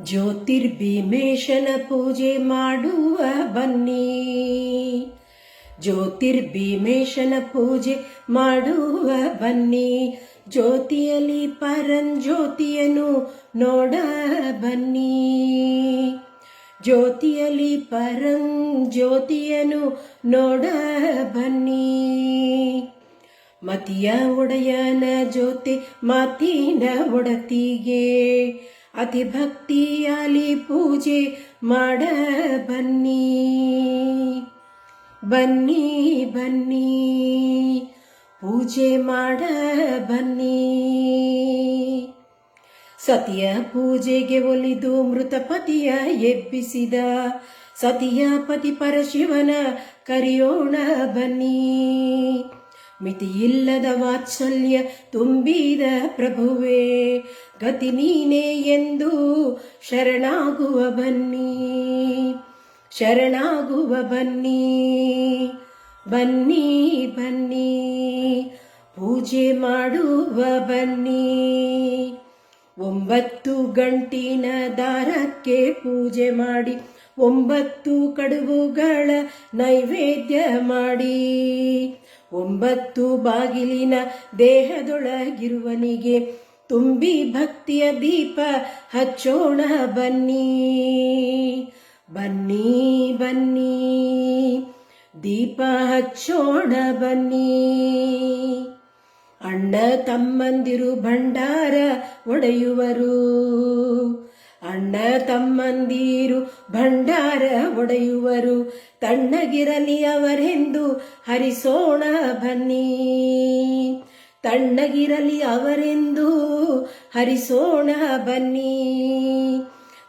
ಜ್ಯೋತಿರ್ಭೀಮೇಶನ ಪೂಜೆ ಮಾಡುವ ಬನ್ನಿ. ಜ್ಯೋತಿರ್ಭೀಮೇಶನ ಪೂಜೆ ಮಾಡುವ ಬನ್ನಿ. ಜ್ಯೋತಿಯಲ್ಲಿ ಪರಂಜ್ಯೋತಿಯನ್ನು ನೋಡ ಬನ್ನಿ. ಜ್ಯೋತಿಯಲ್ಲಿ ಪರಂ ಜ್ಯೋತಿಯನು ನೋಡ ಬನ್ನಿ. ಮತಿಯ ಒಡೆಯನ ಜ್ಯೋತಿ, ಮಾತಿನ ಒಡತಿಗೆ ಅತಿ ಭಕ್ತಿಯಲ್ಲಿ ಪೂಜೆ ಮಾಡ ಬನ್ನಿ. ಬನ್ನಿ ಬನ್ನಿ. ಪೂಜೆ ಮಾಡ ಬನ್ನಿ. ಸತಿಯ ಪೂಜೆಗೆ ಒಲಿದು ಮೃತಪತಿಯ ಎಬ್ಬಿಸಿದ ಸತಿಯ ಪತಿ ಪರಶಿವನ ಕರೆಯೋಣ ಬನ್ನಿ. ಮಿತಿಯಿಲ್ಲದ ವಾತ್ಸಲ್ಯ ತುಂಬಿದ ಪ್ರಭುವೇ, ಗತಿ ನೀನೇ ಎಂದು ಶರಣಾಗುವ ಬನ್ನಿ ಶರಣಾಗುವ ಬನ್ನಿ ಬನ್ನಿ ಬನ್ನಿ, ಪೂಜೆ ಮಾಡುವ ಬನ್ನಿ. ಒಂಬತ್ತು ಗಂಟಿನ ದಾರಕ್ಕೆ ಪೂಜೆ ಮಾಡಿ, ಒಂಬತ್ತು ಕಡುಬುಗಳ ನೈವೇದ್ಯ ಮಾಡಿ ಒಂಬತ್ತು ಬಾಗಿಲಿನ ದೇಹದೊಳಗಿರುವನಿಗೆ ತುಂಬಿ ಭಕ್ತಿಯ ದೀಪ ಹಚ್ಚೋಣ ಬನ್ನಿ. ಬನ್ನಿ ಬನ್ನಿ. ದೀಪ ಹಚ್ಚೋಣ ಬನ್ನಿ. ಅಣ್ಣ ತಮ್ಮಂದಿರು ಭಂಡಾರ ಒಡೆಯುವರು. ಅಣ್ಣ ತಮ್ಮಂದಿರು ಭಂಡಾರ ಒಡೆಯುವರು. ತಣ್ಣಗಿರಲಿ ಅವರೆಂದು ಹರಿಸೋಣ ಬನ್ನಿ. ತಣ್ಣಗಿರಲಿ ಅವರೆಂದು ಹರಿಸೋಣ ಬನ್ನಿ.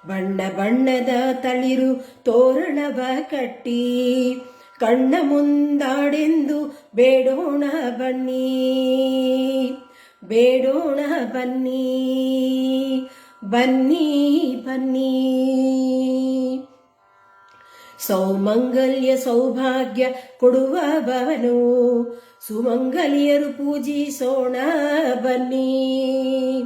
ಬಣ್ಣ ಬಣ್ಣದ ತಳಿರು ತೋರಣವ ಕಟ್ಟಿ. ಕಣ್ಣ ಮುಂದಾಡೆಂದು ಬೇಡೋಣ ಬನ್ನಿ. ಬೇಡೋಣ ಬನ್ನಿ. ಬನ್ನಿ ಬನ್ನಿ. ಸೌಮಂಗಲ್ಯ ಸೌಭಾಗ್ಯ ಕೊಡುವ ಭವನು ಸುಮಂಗಲಿಯರು ಪೂಜಿಸೋಣ ಬನ್ನಿ.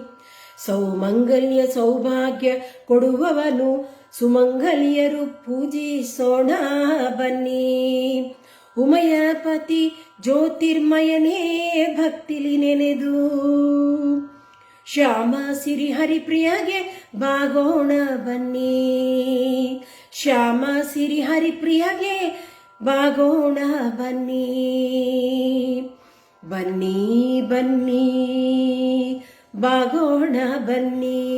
ಸೌಮಂಗಲ್ಯ ಸೌಭಾಗ್ಯ ಕೊಡುವವನು. ಸುಮಂಗಲಿಯರು ಪೂಜಿಸೋಣ ಬನ್ನಿ. ಉಮಯಪತಿ ಜ್ಯೋತಿರ್ಮಯನೇ ಭಕ್ತಿಲಿ ನೆನೆದು. ಶ್ಯಾಮ ಸಿರಿ ಹರಿಪ್ರಿಯಗೆ ಬಾಗೋಣ ಬನ್ನಿ. ಶ್ಯಾಮ ಸಿರಿ ಹರಿಪ್ರಿಯಗೆ ಬಾಗೋಣ ಬನ್ನಿ. ಬನ್ನಿ ಬನ್ನಿ, ಬಾಗೋಣ ಬನ್ನಿ.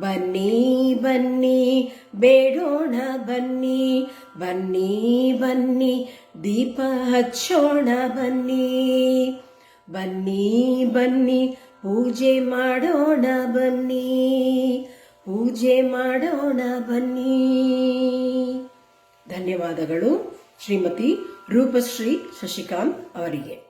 ಬನ್ನಿ ಬನ್ನಿ, ಬೇಡೋಣ ಬನ್ನಿ. ಬನ್ನಿ ಬನ್ನಿ, ದೀಪ ಹಚ್ಚೋಣ ಬನ್ನಿ. ಬನ್ನಿ ಬನ್ನಿ ಪೂಜೆ ಮಾಡೋಣ ಬನ್ನಿ ಪೂಜೆ ಮಾಡೋಣ ಬನ್ನಿ. ಧನ್ಯವಾದಗಳು ಶ್ರೀಮತಿ ರೂಪಶ್ರೀ ಶಶಿಕಾಂತ್ ಅವರಿಗೆ.